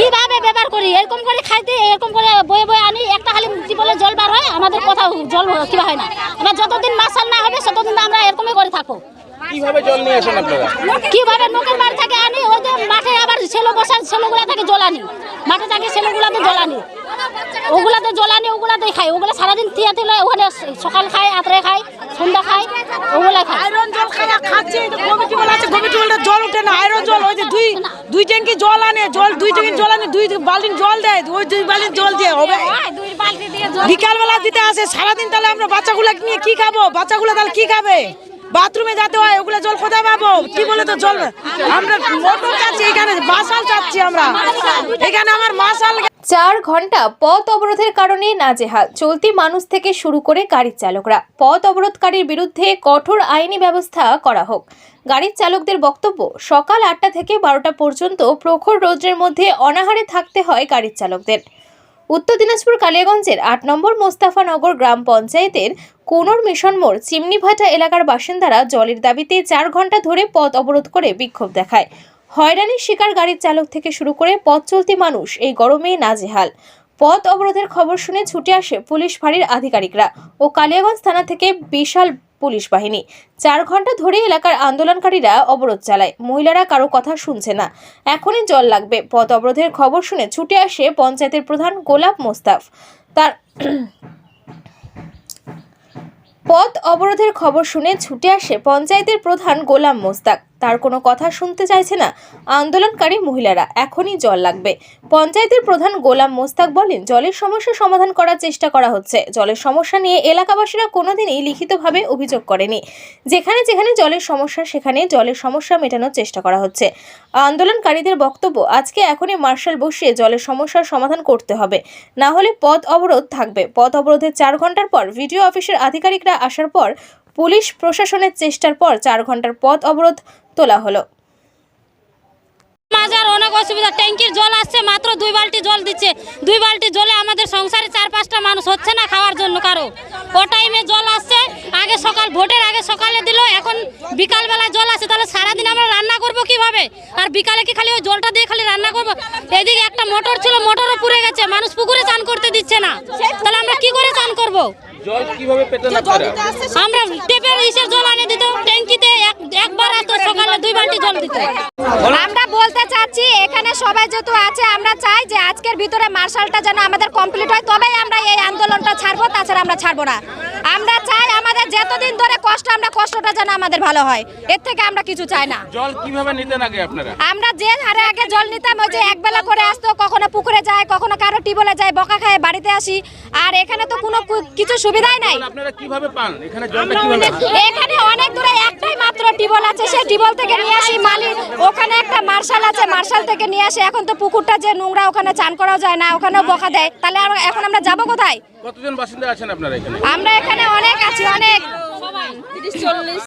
কীভাবে ব্যবহার করি? এরকম করে খাইতে এরকম করে বয়ে বয়ে আনি একটা খালি টিপলে জল বার হয় আমাদের কোথাও জল কিবা হয় না। আমরা যতদিন মাসাল না হবে ততদিন আমরা এরকমই করে থাকব। কীভাবে জল নিয়ে আসেন আপনারা? কীভাবে থেকে আনি ওই যে মাঠে আবার ছেলে বসা ছেলেগুলা থেকে জল আনি। মাঠে থাকে ছেলেগুলাতে জল আনি। ওগুলাতে জল আনি ওগুলাতে খাই। ওগুলা সারাদিন তিয়া তিলে ওখানে সকাল খায় আতরে খায় সন্ধ্যা খায় ওগুলা খায়। জল বলটা জল ওঠে না আয়রন জল ওই যে দুই দুই ট্যাঙ্কি জল আনে জল দুই ট্যাঙ্কি জল আনে দুই বালতি জল দেয় ওই দুই বালতি জল দিয়ে হবে। বিকালবেলা দিতে আসে সারাদিন তাহলে আমরা বাচ্চাগুলো নিয়ে কি খাব? বাচ্চাগুলো তাহলে কি খাবে? বাথরুমে যেতে হয়, ওগুলো জল কোথায় পাবো? কি বলে তো জল? আমরা মোটর চাচ্ছি, এখানে মাসাল চাচ্ছি আমরা। এখানে আমার মাসাল চার ঘণ্টা পথ অবরোধের কারণে নাজেহাল। চলতি মানুষ থেকে শুরু করে গাড়ির চালকরা। পথ অবরোধকারীর বিরুদ্ধে কঠোর আইনি ব্যবস্থা করা হোক। গাড়ির চালকদের বক্তব্য, সকাল আটটা থেকে বারোটা পর্যন্ত প্রখর রৌদ্রের মধ্যে অনাহারে থাকতে হয় গাড়ির চালকদের। উত্তর দিনাজপুর কালিয়াগঞ্জের আট নম্বর মোস্তাফানগর গ্রাম পঞ্চায়েতের কোনর মিশন মোড় চিমনিভাটা এলাকার বাসিন্দারা জলের দাবিতে চার ঘণ্টা ধরে পথ অবরোধ করে বিক্ষোভ দেখায়। হয়রানির শিকার গাড়ির চালক থেকে শুরু করে পথ চলতি মানুষ এই গরমে নাজেহাল। পথ অবরোধের খবর শুনে ছুটে আসে পুলিশ ফাঁড়ির আধিকারিকরা ও কালিয়াগঞ্জ থানা থেকে বিশাল পুলিশ বাহিনী। চার ঘণ্টা ধরে এলাকার আন্দোলনকারীরা অবরোধ চালায়। মহিলারা কারও কথা শুনছে না। এখনই জল লাগবে। পথ অবরোধের খবর শুনে ছুটে আসে পঞ্চায়েতের প্রধান গোলাপ মোস্তাফ। তার পথ অবরোধের খবর শুনে ছুটে আসে পঞ্চায়েতের প্রধান গোলাম মোস্তাক। তার কোনো কথা শুনতে চাইছে না। আন্দোলনকারী মহিলারা, এখনই জল লাগবে। পঞ্চায়েতের প্রধান গোলাম মোস্তাক বলেন, জলের সমস্যা সমাধান করার চেষ্টা করা হচ্ছে। জলের সমস্যা নিয়ে এলাকাবাসীরা কোনোদিনই লিখিতভাবে অভিযোগ করেনি। যেখানে যেখানে জলের সমস্যা, সেখানে জলের সমস্যা মেটানোর চেষ্টা করা হচ্ছে। আন্দোলনকারীদের বক্তব্য, আজকে এখনই মার্শাল বসিয়ে জলের সমস্যার সমাধান করতে হবে। না হলে পথ অবরোধ থাকবে। পথ অবরোধের চার ঘণ্টার পর ভিডিও অফিসের আধিকারিকরা আসার পর পুলিশ প্রশাসনের চেষ্টার পর চার ঘণ্টার পথ অবরোধ তোলা হলো। মাঝার অনেক অসুবিধা। ট্যাঙ্কির জল আসছে মাত্র দুই বালতি জল দিচ্ছে। দুই বালতি জলে আমাদের সংসারে চার পাঁচটা মানুষ হচ্ছে না খাওয়ার জন্য কারও। ও টাইমে জল আসছে আগে সকাল ভোটের আগে সকালে দিল এখন বিকালবেলা জল আসছে। তাহলে সারাদিন আমরা রান্না করব কীভাবে? আর বিকালে কি খালি ওই জলটা দিয়ে খালি রান্না করব? এদিকে একটা মোটর ছিল মোটরও পুড়ে গেছে। মানুষ পুকুরে চান করতে দিচ্ছে না। তাহলে আমরা কি করে চান করব? জল কীভাবে পেতেন আমরা টেপের ইসের জল আনে দিত আমরা বলতে চাচ্ছি, এখানে সবাই যেহেতু আছে, আমরা চাই যে আজকের ভিতরে মার্শালটা যেন আমাদের কমপ্লিট হয়। তবেই আমরা এই আন্দোলনটা ছাড়বো, তাছাড়া আমরা ছাড়বো না। আমরা চাই আমাদের ধরে কষ্ট আমরা কষ্টটা যেন আমাদের ভালো হয়। এর থেকে আমরা কিছু চাই না। জল কীভাবে নিতেন আগে আপনারা? আমরা যে হারে আগে জল নিতাম ওই যে একবেলা করে আসতো কখনো পুকুরে যায় কখনো কারও টিবলে যায় বকা খায় বাড়িতে আসি। আর এখানে তো কোনো কিছু সুবিধাই নাই। আপনারা কীভাবে পান? এখানে জলটা কীভাবে এখানে অনেক দূরে একটাই মাত্র টিবল আছে সেই টিবল থেকে নিয়ে আসি মালিক ওখানে একটা মার্শাল আছে মার্শাল থেকে নিয়ে আসি। এখন তো পুকুরটা যে নোংরা ওখানে চান করা যায় না ওখানেও বকা দেয়। তাহলে এখন আমরা যাব কোথায়? কতজন বাসিন্দা আছেন আপনারা এখানে? আমরা এখানে অনেক আছি অনেক। তিরিশ চল্লিশ।